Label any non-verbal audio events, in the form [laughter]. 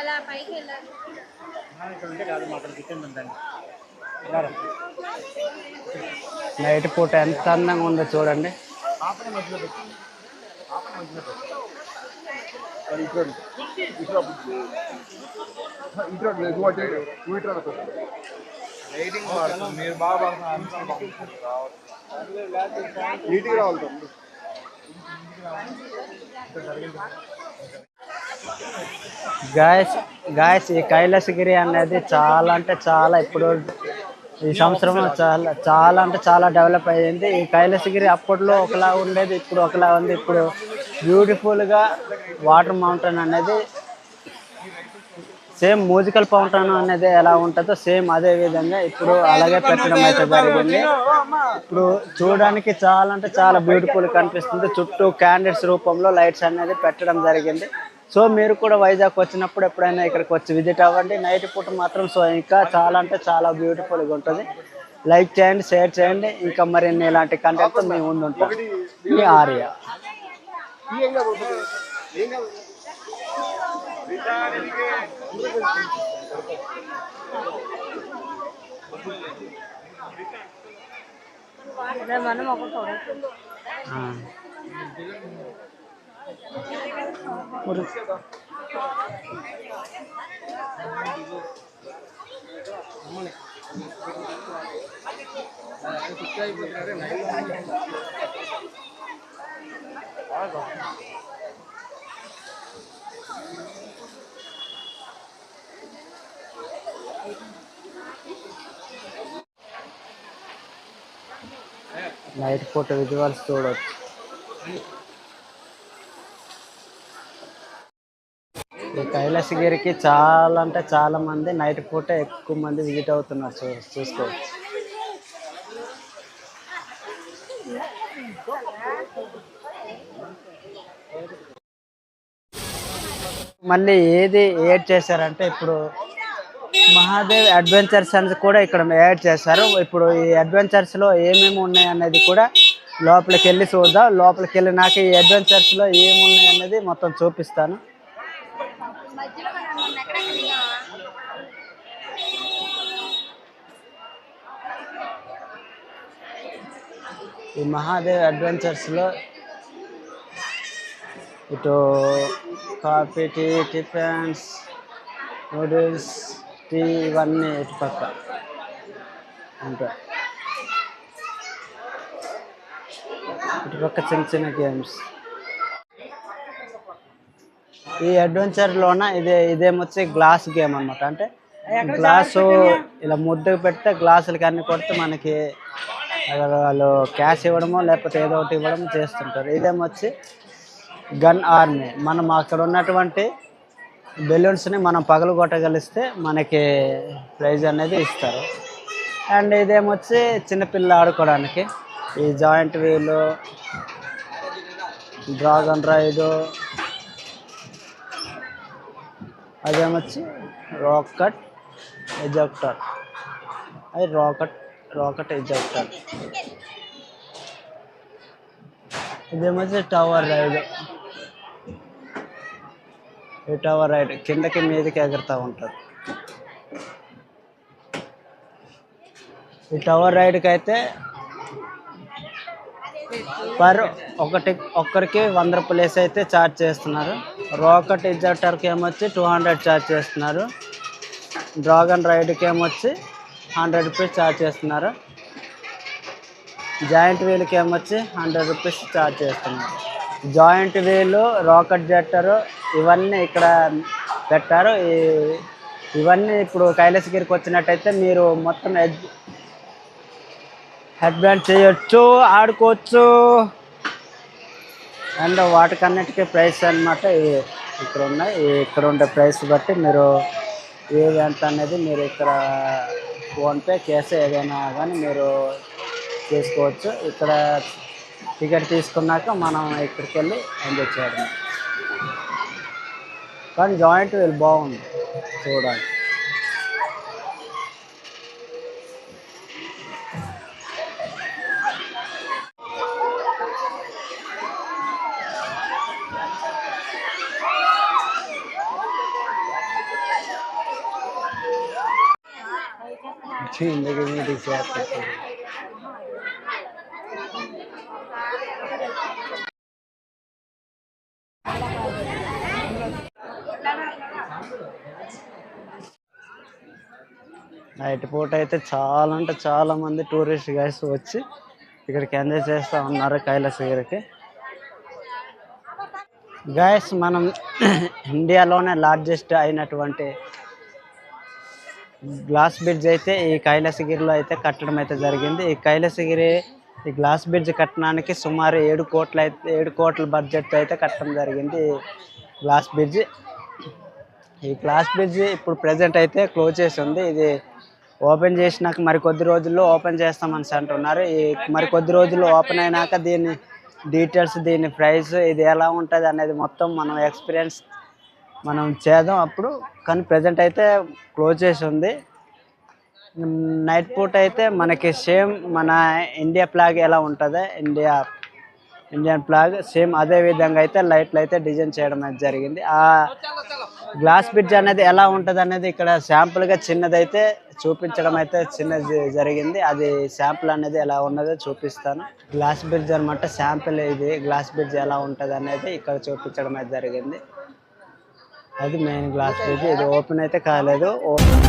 అలా పైకి వెళ్ళాలి. నైట్ పూట ఎంత అందంగా ఉందో చూడండి. ఆపనే మధ్యలో పెట్టు. ఆపనే మధ్యలో పెట్టు. లైటింగ్ మీరు బాగా నీట్గా రావాలి గాయస్ గాయస్ ఈ కైలాసగిరి అనేది చాలా అంటే చాలా ఇప్పుడు ఈ సంవత్సరం చాలా చాలా అంటే చాలా డెవలప్ అయ్యింది. ఈ కైలాసగిరి అప్పట్లో ఒకలా ఉండేది ఇప్పుడు ఒకలా ఉంది. ఇప్పుడు బ్యూటిఫుల్గా వాటర్ మౌంటైన్ అనేది సేమ్ మ్యూజికల్ ఫౌంటైన్ అనేది ఎలా ఉంటుందో సేమ్ అదే విధంగా ఇప్పుడు అలాగే పెట్టడం అయితే జరిగింది. ఇప్పుడు చూడడానికి చాలా అంటే చాలా బ్యూటిఫుల్ కనిపిస్తుంది. చుట్టూ క్యాండిల్స్ రూపంలో లైట్స్ అనేది పెట్టడం జరిగింది. సో మీరు కూడా వైజాగ్ వచ్చినప్పుడు ఎప్పుడైనా ఇక్కడికి వచ్చి విజిట్ అవ్వండి. నైట్ పూట మాత్రం సో ఇంకా చాలా అంటే చాలా బ్యూటిఫుల్గా ఉంటుంది. లైక్ చేయండి షేర్ చేయండి. ఇంకా మరిన్ని ఇలాంటి కంటెంట్ మీ ముందు ఉంటాం. మీ ఆర్య. మనం ఒక చూడచ్చు ఆ. మరి నైట్ పూట విజువల్స్ చూడవచ్చు ఈ కైలాసగిరికి చాలా అంటే చాలా మంది నైట్ పూట ఎక్కువ మంది విజిట్ అవుతున్నారు చూ చూసుకోవచ్చు. మళ్ళీ ఏది యాడ్ చేశారంటే ఇప్పుడు మహాదేవ్ అడ్వెంచర్స్ అని కూడా ఇక్కడ యాడ్ చేశారు. ఇప్పుడు ఈ అడ్వెంచర్స్లో ఏమేమి ఉన్నాయి అనేది కూడా లోపలికి వెళ్ళి చూద్దాం. లోపలికి వెళ్ళినాక ఈ అడ్వెంచర్స్లో ఏమున్నాయి అనేది మొత్తం చూపిస్తాను. ఈ మహాదేవ్ అడ్వెంచర్స్లో ఇటు coffee tea tiffins noodles tea ఇవన్నీ ఇటు పక్క ఉంటాయి. ఇటు పక్క చిన్న చిన్న గేమ్స్. ఈ అడ్వెంచర్లోన ఇదే ఇదేమొచ్చి గ్లాస్ గేమ్ అన్నమాట. అంటే గ్లాసు ఇలా ముద్దు పెడితే గ్లాసులకి అన్ని కొడితే మనకి వాళ్ళు క్యాష్ ఇవ్వడమో లేకపోతే ఏదో ఒకటి ఇవ్వడము చేస్తుంటారు. ఇదేమొచ్చి గన్ ఆర్మీ. మనం అక్కడ ఉన్నటువంటి బెలూన్స్ని మనం పగలు కొట్టగలిస్తే మనకి ప్రైజ్ అనేది ఇస్తారు. అండ్ ఇదేమొచ్చి చిన్నపిల్లలు ఆడుకోవడానికి. ఈ జాయింట్ వీలు డ్రాగన్ రైడు అదేమొచ్చి రాకెట్ ఎజెక్టర్. అది రాకెట్. రాకెట్ ఎజెక్టర్ ఇదేమొచ్చి టవర్ రైడ్ ఈ టవర్ రైడ్ కిందకి మీదకి ఎగురుతూ ఉంటుంది. ఈ టవర్ రైడ్కి అయితే పర్ ఒకటి ఒక్కరికి వంద రూపాయలు అయితే ఛార్జ్ చేస్తున్నారు. రాకెట్ ఇజెక్టర్కి ఏమొచ్చి టూ హండ్రెడ్ ఛార్జ్ చేస్తున్నారు. డ్రాగన్ రైడ్కి ఏమొచ్చి హండ్రెడ్ రూపీస్ ఛార్జ్ చేస్తున్నారు. జాయింట్ వీల్కి ఏమొచ్చి హండ్రెడ్ రూపీస్ ఛార్జ్ చేస్తున్నారు. జాయింట్ వీలు రాకెట్ జెట్టరు ఇవన్నీ ఇక్కడ పెట్టారు. ఇవన్నీ ఇప్పుడు కైలాసగిరికి వచ్చినట్టయితే మీరు మొత్తం హెడ్ హెడ్ బ్యాండ్ చేయొచ్చు ఆడుకోవచ్చు. అండ్ వాటికన్నిటికీ ప్రైస్ అనమాట ఇక్కడ ఉన్నాయి. ఇక్కడ ఉండే ప్రైస్ బట్టి మీరు ఏది ఎంత అనేది మీరు ఇక్కడ ఫోన్పే కేసు ఏదైనా కానీ మీరు చేసుకోవచ్చు. ఇక్కడ టికెట్ తీసుకున్నాక మనం ఇక్కడికి వెళ్ళి ఎంజాయ్ చేయడం కానీ జాయింట్ వీళ్ళు బాగుంది చూడాలి ఇందుకు మీటింగ్ చేస్తాను నైట్ పూట అయితే చాలా అంటే చాలా మంది టూరిస్ట్ గైడ్స్ వచ్చి ఇక్కడికి ఎంజాయ్ చేస్తూ ఉన్నారు కైలాసగిరికి గైస్ మనం [clears throat] ఇండియాలోనే లార్జెస్ట్ అయినటువంటి గ్లాస్ బ్రిడ్జ్ అయితే ఈ కైలాసగిరిలో అయితే కట్టడం అయితే జరిగింది. ఈ కైలాసగిరి ఈ గ్లాస్ బ్రిడ్జ్ కట్టడానికి సుమారు ఏడు కోట్ల అయితే ఏడు కోట్ల బడ్జెట్ అయితే కట్టడం జరిగింది గ్లాస్ బ్రిడ్జ్. ఈ గ్లాస్ బ్రిడ్జ్ ఇప్పుడు ప్రజెంట్ అయితే క్లోజ్ చేసి ఉంది. ఇది ఓపెన్ చేసినాక మరి కొద్ది రోజుల్లో ఓపెన్ చేస్తామని అంటున్నారు ఈ మరి కొద్ది రోజుల్లో ఓపెన్ అయినాక దీన్ని డీటెయిల్స్ దీని ప్రైస్ ఇది ఎలా ఉంటుంది అనేది మొత్తం మనం ఎక్స్పీరియన్స్ మనం చేద్దాం అప్పుడు కానీ ప్రజెంట్ అయితే క్లోజ్ చేసి ఉంది. నైట్ పూట అయితే మనకి సేమ్ మన ఇండియా ఫ్లాగ్ ఎలా ఉంటుందో? ఇండియా ఇండియన్ ఫ్లాగ్ సేమ్ అదే విధంగా అయితే లైట్లు అయితే డిజైన్ చేయడం అనేది జరిగింది. ఆ గ్లాస్ బ్రిడ్జ్ అనేది ఎలా ఉంటుంది అనేది ఇక్కడ శాంపుల్గా చిన్నదైతే చూపించడం అయితే చిన్నది జరిగింది. అది శాంపుల్ అనేది ఎలా ఉన్నదో చూపిస్తాను. గ్లాస్ బ్రిడ్జ్ అనమాట శాంపుల్ ఇది. గ్లాస్ బ్రిడ్జ్ ఎలా ఉంటుంది అనేది ఇక్కడ చూపించడం అయితే జరిగింది. అది మెయిన్ గ్లాస్ బ్రిడ్జ్ ఇది ఓపెన్ అయితే కాలేదు. ఓపెన్